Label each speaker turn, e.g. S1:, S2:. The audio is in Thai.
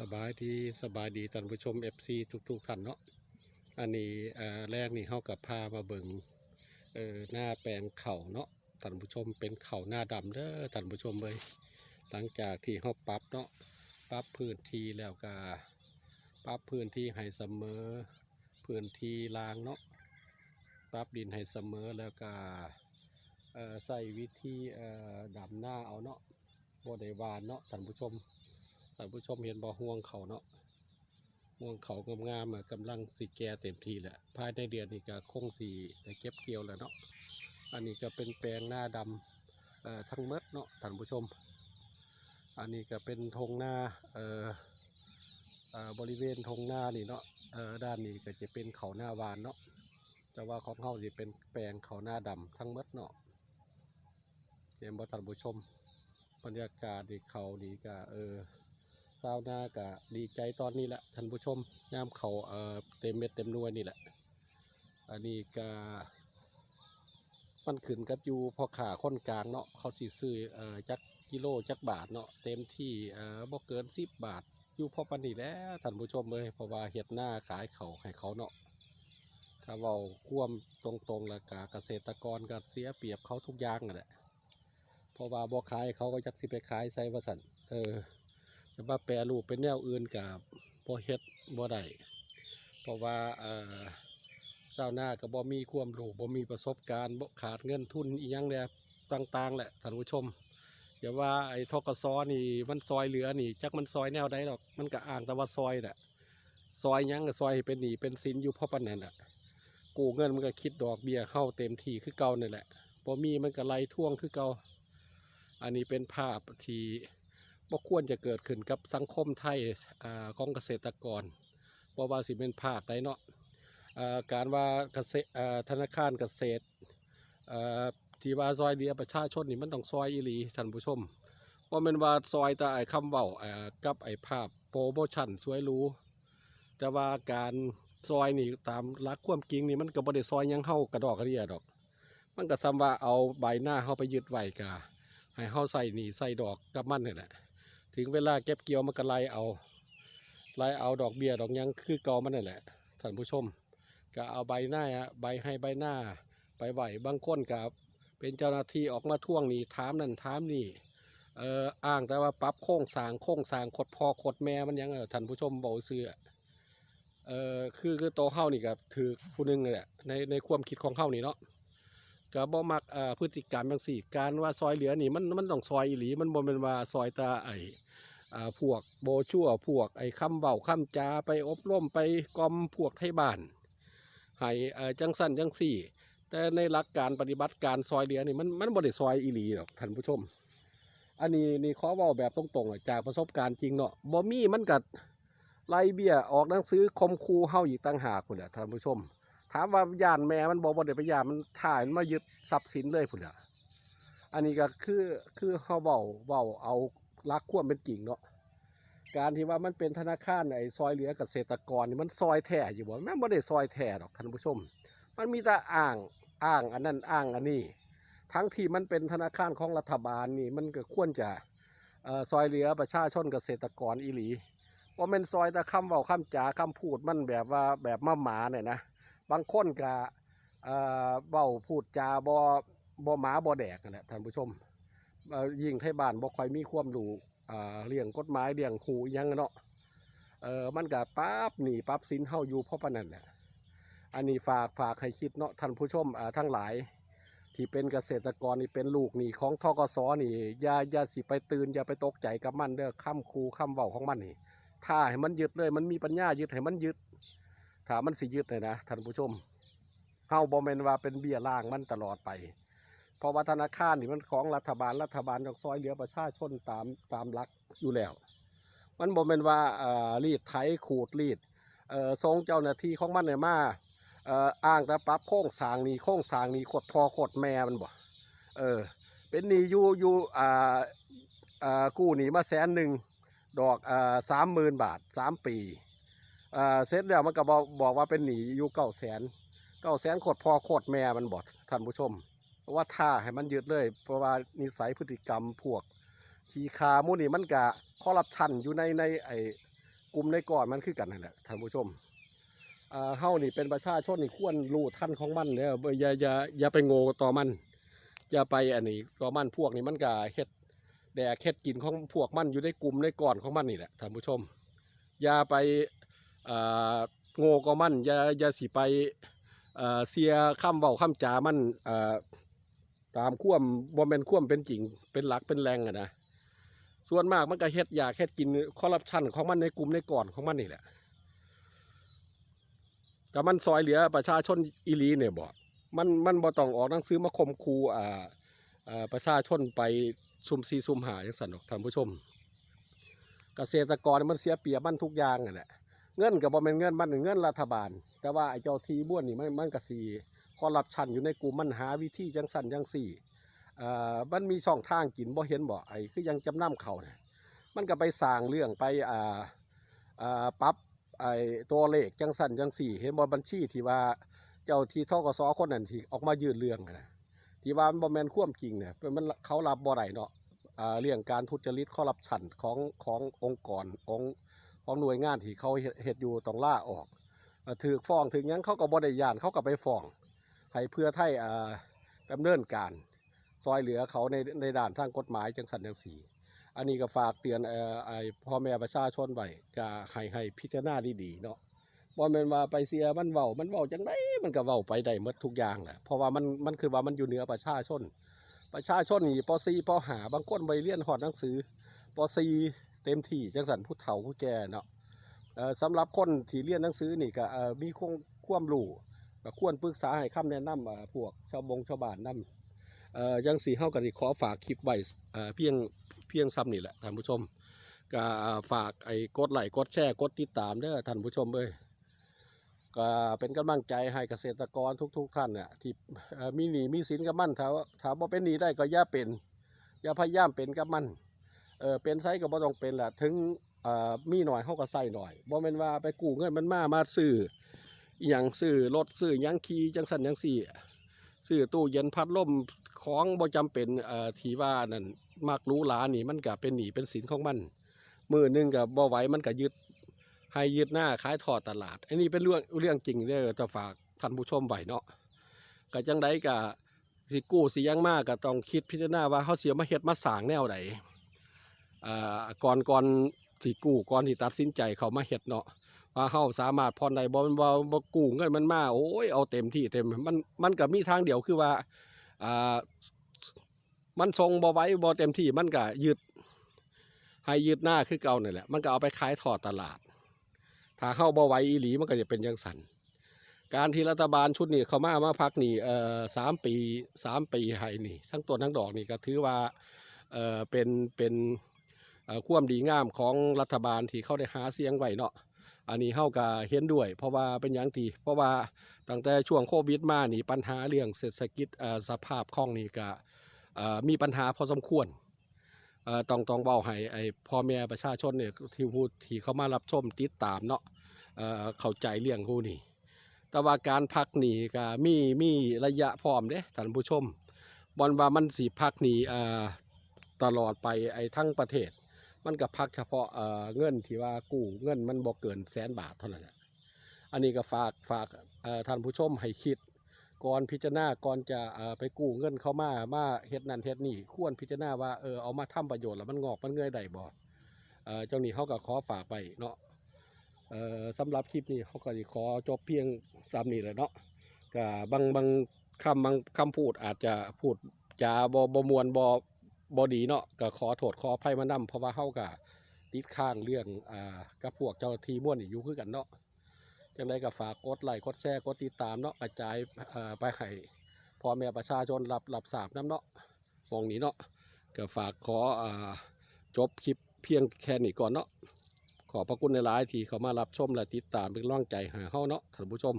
S1: สบายดีสบายดีท่านผู้ชม FC ทุกๆท่านเนาะอันนี้อ่อแรกนี่เฮากับพามาเบิงเอ่อหน้าแปลงเข่าเนาะท่านผู้ชมเป็นเข่าหน้าดำเด้อท่านผู้ชมเลยหลังจากที่เฮาปรับเนาะปรับพื้นที่แล้วก็ปรับพื้นที่ให้เสมอพื้นที่รางเนาะปรับดินให้เสมอแล้วก็เอ่อใส่วิธีเอ่อดำหน้าเอาเนาะบ่ได้วานเนาะท่านผู้ชม ท่านผู้ชมเห็นบ่อห่วงเขาเนาะห่วงเขางามๆอะกำลังสีแก่เต็มทีแหละภายในเดือนนี้ก็คงสีได้เก็บเกี่ยวแล้วเนาะอันนี้ก็เป็นแปลงหน้าดำเอ่อทั้งหมดเนาะท่านผู้ชม อันนี้ก็เป็นทงหน้าเอ่อเอ่อบริเวณทงหน้านี่เนาะเอ่อด้านนี้ก็จะเป็นเขาหน้าวานเนาะแต่ว่าของเขาจะเป็นแปลงเขาหน้าดำทั้งหมดเนาะเห็นบ่ท่านผู้ชม บรรยากาศดีเขาดีกะเออ ซาวน่ากะดีใจตอนนี้แหละท่านผู้ชมยามเขาเออเต็มเม็ดเต็มหน่วยนี่แหละ อันนี้กะมันขึ้นกับอยู่พอขาค้นกลางเนาะเขาสิซื้อเอ่อจักกิโลจักบาทเนาะเต็มที่เอ่อบ่เกินสิบบาท อยู่พอปันนี่แล้วท่านผู้ชมเลยเพราะว่าเห็ดหน้าขายเขาให้เขาเนาะถ้าเว้าควมตรงๆแล้วกะเกษตรกรก็เสียเปรียบเขาทุกอย่างนั่นแหละเพราะว่าบ่ขายเขาก็จักสิไปขายใส่ว่าสันเออ จะมาแปรรูปเป็นแนวอื่นกับบ่เฮ็ดบ่ได้เพราะว่าเอ่อเจ้าวหน้าก็บ่มีความรู้บ่มีประสบการณ์บ่ขาดเงินทุนอีหยังเนี่ยต่าง ๆ แหละท่านผู้ชมอย่าว่าไอ้ทกศนี่มันซอยเหลือนี่ จักมันซอยแนวใดดอกมันก็อ้างแต่ว่าซอยน่ะซอยยังก็ซอยให้เป็นหนี้เป็นสินอยู่เพราะปานนั้นน่ะกู้เงินมันก็คิดดอกเบี้ยเข้าเต็มที่คือเก่านี่แหละบ่มีมันก็ไล่ท่วงคือเก่าอันนี้เป็นภาพที่ บ่ควรจะเกิดขึ้นกับสังคมไทยอาของเกษตรกรเพราะว่าสิเป็นภาคใดเนาะอ่าการว่าเกษตรอ่าธนาคารเกษตรอ่าที่ว่าซอยเหลือประชาชนนี่มันต้องซอยอีหลีท่านผู้ชมว่ามันว่าซอยแต่ไอ้คำเว้าอ่ากับไอ้ภาพโปรโมชั่นสวยรู้ แต่ว่าการซอยนี่ตามหลักความจริงนี่มันก็บ่ได้ซอยยังเฮากระดอกกระเดียดอก มันก็ซ้ำว่าเอาใบหน้าเฮาไปยึดไว้กาให้เฮาใส่หนีใส่ดอกกับมันนี่แหละ ถึงเวลาเก็บเกี่ยวมันก็ไล่เอาไล่เอาดอกเบี้ยดอกยังคือเก่ามันนี่แหละท่านผู้ชมก็เอาใบหน้าอะใบให้ใบหน้าไปไหวบางคนกับเป็นเจ้าหน้าที่ออกมาท่วงนี่ถามนั่นถามนี่เอ่ออ้างแต่ว่าปรับโค้งสางโค้งสางขดพอขดแม่มันยังเออท่านผู้ชมเบาเสือเอ่อคือคือโตวเฮานี่กับถือผู้หนึงเลยแหละในในความคิดของเฮานี่เนาะก็บ่มักเอ่อพฤติกรรมจังสี่การว่าซอยเหลือนี่มันมันต้องซอยอีหลีมันบ่แม่นว่าซอยตาไอ พวกโบชั่วพวกไอ้คำเว้าคำจาไปอบรมไปกล่อมพวกไทยบ้านให้จังสั้นจังสี่ แต่ในหลักการปฏิบัติการซอยเหลือนี่มันมันบ่ได้ซอยอีหลีหรอกท่านผู้ชม อันนี้นี่ขอว้าแบบตรงๆจากประสบการณ์จริงเนาะบ่มีมันก็ไล่เบี้ยออกหนังสือคมคูเฮาอีกต่างหากพุ่นแหละท่านผู้ชม ถามว่าย่านแม่มันบอกว่าเดี๋ยวไปย่านมันถ่ายมันมายึดทรัพย์สินเลยพุ่นละอันนี้ก็คือคือเขาเบาเบาเอา รักความเป็นจริงเนาะการที่ว่ามันเป็นธนาคารไอ้ซอยเหลือเกษตรกรนี่มันซอยแท้อยู่บ่แม่นบ่ได้ซอยแท้หรอกท่านผู้ชม มันมีแต่อ้างอ้างอันนั้นอ้างอันนี้ ทั้งที่มันเป็นธนาคารของรัฐบาลนี่มันก็ควรจะเอ่อซอยเหลือประชาชนเกษตรกรอีหลีว่าเป็นซอยแต่คำเว้าคำจาคำพูดมันแบบว่าแบบมาหมาเนี่ยนะบางคนก็เอ่อเบ้าพูดจาบ่บ่หมาบ่แดกนั่นแหละท่านผู้ชม ยิ่งไทยบ้านบ่ค่อยมีความรู้อ่าเรื่องกฎหมายเรื่องหูอิหยังเนาะเออมันก็ปั๊บหนีปั๊บสินเฮาอยู่เพราะปานนั้นน่ะอันนี้ฝากฝากให้คิดเนาะท่านผู้ชมทั้งหลาย ที่เป็นเกษตรกรนี่เป็นลูกนี่ของทกสนี่อย่าอย่าสิไปตื่นอย่าไปตกใจกับมันเด้อคำคูคำเว้าของมันนี่ถ้าให้มันยึดเลย มันมีปัญญายึดให้มันยึดถ้ามันสิยึดเลยนะท่านผู้ชมเฮาบ่แม่นว่าเป็นเบี้ยล่างมันตลอดไป ราะว่าธนาคารนี่มันของรัฐบาลรัฐบาลต้องซอยเหลือประชาชนตามตามหลักอยู่แล้ว มันบ่แม่นว่ารีดไถขูดรีดเอ่อทรงเจ้าหน้าที่ของมันเนี่ยมาอ้างแต่ปรับโค้งสางนี่โค้งสางนี่ขดพอขดแม่มันบ่เออเป็นหนี้อยู่อยู่อ่าอ่ากู้หนีมาแสนหนึ่งดอกอ่าสามหมื่นบาทสามปีอ่าเสร็จแล้วมันก็บอกบอกว่าเป็นหนีอยู่เก้าแสนเก้าแสนโคตรพอโคตรแม่มันบอกท่านผู้ชม ว่าท่าให้มันยึดเลย เพราะว่านิสัยพฤติกรรมพวก ขี้คามูนี่มันกะคอร์รัปชันอยู่ในในไอกลุ่มในก่อนมันคือกันนั่นแหละท่านผู้ชมอ่าเฮานี่เป็นประชาชนนี่ควรรู้ทันของมันเด้อบ่อย่าอย่าอย่าไปโง่ต่อมัน อย่าไปอันนี้ต่อมันพวกนี้มันก็เฮ็ดแดกเฮ็ดกินของพวกมันอยู่ในกลุ่มในก่อนของมันนี่แหละท่านผู้ชม อย่าไปอ่าโง่ก็มันอย่าอย่าสิไปอ่าเสียคำเว้าคำจามันอ่า ตามควมบ่แม่นควมเป็นจริง เป็นหลักเป็นแรงอะนะส่วนมากมันก็เฮ็ดอยากเฮ็ดกินคอร์รัปชันของมันในกลุ่มในก่อนของมันนี่แหละแต่มันซอยเหลือประชาชนอีลีเนี่ยบ่มันมันบ่ต้องออกหนังสือมาข่มขู่อ่าอ่าประชาชนไปซุ่มซีซุ่มหาจังซั่นดอกท่านผู้ชม เกษตรกรมันเสียเปียบมันทุกอย่างนั่นแหละเงินก็บ่แม่นเงินมันเงินรัฐบาล แต่ว่าไอ้เจ้าทีบ้วนนี่มันมันก็สิค อร์รัปชันอยู่ในกลุ่มมันหาวิธีจังซั่นจังซี่เอ่อมันมีช่องทางกินบ่เห็นบ่ไอ้คือยังจำนำเขาเนี่ยมันก็ไปสร้างเรื่องไปอ่าอ่าปรับไอ้ตัวเลขจังสั่นจังสี่ เห็นบ่บัญชีที่ว่าเจ้าที่ทกสคนนั้นที่ออกมายื่นเรื่องนะที่ว่ามันบ่แมนควมจริงเนี่ยมันเขารับบ่ได้เนาะอ่าเรื่องการทุจริตคอร์รัปชันของขององค์กรของของหน่วยงานที่เขาเฮ็ดเฮ็ดอยู่ต้องล่าออกถือฟ้องถึงยังเขาก็บ่ได้ยานเขาก็ไปฟ้อง ให้เพื่อไทยดำเนินการ ซอยเหลือเขาในในด่านทางกฎหมายจังสันจังสีอันนี้ก็ฝากเตือนไอ้พ่อแม่ประชาชนไว้ก็ให้ให้พิจารณาดีๆเนาะบ่แม่นว่าไปเสียมันเว้ามันเว้าจังไดมันก็เว้าไปได้หมดทุกอย่างแหละเพราะว่ามันมันคือว่ามันอยู่เหนือประชาชน ประชาชนนี่ป .4 ป .5 บางคนไปเรียนหอดหนังสือป .4 เต็มที่จังสันผู้เฒ่าผู้แก่เนาะเอ่อสำหรับคนที่เรียนหนังสือนี่ก็มีความความรู้ ก็ควรปรึกษาให้คำแนะนำอ่าพวกชาวบงชาวบ้านนำเอ่อยังสีเฮากันขอฝากคลิปไว้เอ่อเพียงเพียงซ้ำนี่แหละท่านผู้ชมก็ฝากไอ้กดไลค์กดแชร์กดติดตามเด้อท่านผู้ชมเอ้ยก็เป็นกำลังใจให้เกษตรกรทุก ๆ ท่านเนี่ยที่มีหนี้มีสินกับมันถ้าถ้าบ่เป็นหนี้ได้ก็ย่าเป็นอย่าพยายามเป็นกับมันเออเป็นไซก็บ่ต้องเป็นแหละถึงมีหน่อยเฮาก็ใส่หน่อยบ่แม่นว่าไปกู้เงินมันมามาซื้อ อย่างซื้อรถซื้อยังขี่จังซั่นจังซี่ซื้อตู้เย็นพัดลมของบ่จำเป็นเอ่อทีว่านั่นมักรู้หลานี่มันก็เป็นหนีเป็นสินของมันมือหนึงกับบ่ไหวมันก็ยึดให้ยึดหน้าขายทอดตลาด อันนี้เป็นเรื่องเรื่องจริงเด้อจะฝากท่านผู้ชมไว้เนาะก็จังไดก็สิกู้สิยังมากก็ต้องคิดพิจารณาว่าเขาเสียมาเฮ็ดมาสางแนวใดอ่าก่อนก่อนสิกู้ก่อนที่ตัดสินใจเขามาเฮ็ดเนาะ ว่าเขาสามารถผ่อนได้บ่มันบ่บ่กู้เงินมันมาโอ้ยเอาเต็มที่เต็มมันมันก็มีทางเดียวคือว่าอ่ามันทรงบ่ไว้บ่เต็มที่มันก็ยึดให้ยึดหน้าคือเก่านั่แหละมันก็เอาไปขายทอดตลาด ถ้าเข้าบ่ไว้อีหลีมันก็จะเป็นจังสันการที่รัฐบาลชุดนี้เขามามาพักนี่เอ่อสามปีสามปีให้นี่ ทั้งต้นทั้งดอกนี่ก็ถือว่าเอ่อเป็นเป็นเอ่อความดีงามของรัฐบาลที่เขาได้หาเสียงไว้เนาะ อันนี้เฮาก็เห็นด้วย เพราะว่าเป็นอย่างที่เพราะว่าตั้งแต่ช่วงโควิดมานี่ปัญหาเรื่องเศรษฐกิจสภาพคล่องนี่ก็มีปัญหาพอสมควรต้องต้องเบาให้ไอ้พ่อแม่ประชาชนเนี่ยที่พูดที่เขามารับชมติดตามเนาะเข้าใจเรื่องผู้นี่แต่ว่าการพักหนีก็มีมีระยะพร้อมเด้ท่านผู้ชมบอลว่ามันสีพักหนีตลอดไปไอ้ทั้งประเทศ มันก็พักเฉพาะเอ่อเงินที่ว่ากู้เงินมันบ่เกินแสนบาทเท่านั้นแหละอันนี้ก็ฝากฝากท่านผู้ชมให้คิดก่อนพิจารณาก่อนจะไปกู้เงินเข้ามามาเฮ็ดนั่นเฮ็ดนี่ควรพิจารณาว่าเออเอามาทำประโยชน์แล้วมันงอกมันเงยได้บ่เอ่อเจ้านี้เขาก็ขอฝากไปเนาะอ่อสำหรับคลิปนี้เขาก็ขอจบเพียงซ้ำนี้แหละเนาะก็บางบางคำบางคำพูดอาจจะพูดจาบ่บ่มวนบ่ บอดีเนาะก็ขอโทษขออภัยมานํเพราะว่าเฮาก็ติดข้างเรื่องอ่ากับพวกเจ้าทีม่วนอยู่คือกันเนาะจังไดก็ฝากกดไลค์กดแชร์กดติดตามเนาะกระจายอ่าไปให้พ่อแม่ประชาชนรับรับทราบนํเนาะมองนี้เนาะก็ฝากขออ่าจบคลิปเพียงแค่นี้ก่อนเนาะขอพระคุณในหลายที่เขามารับชมและติดตามเป็นกำลังใจให้เฮาเนาะท่านผู้ชม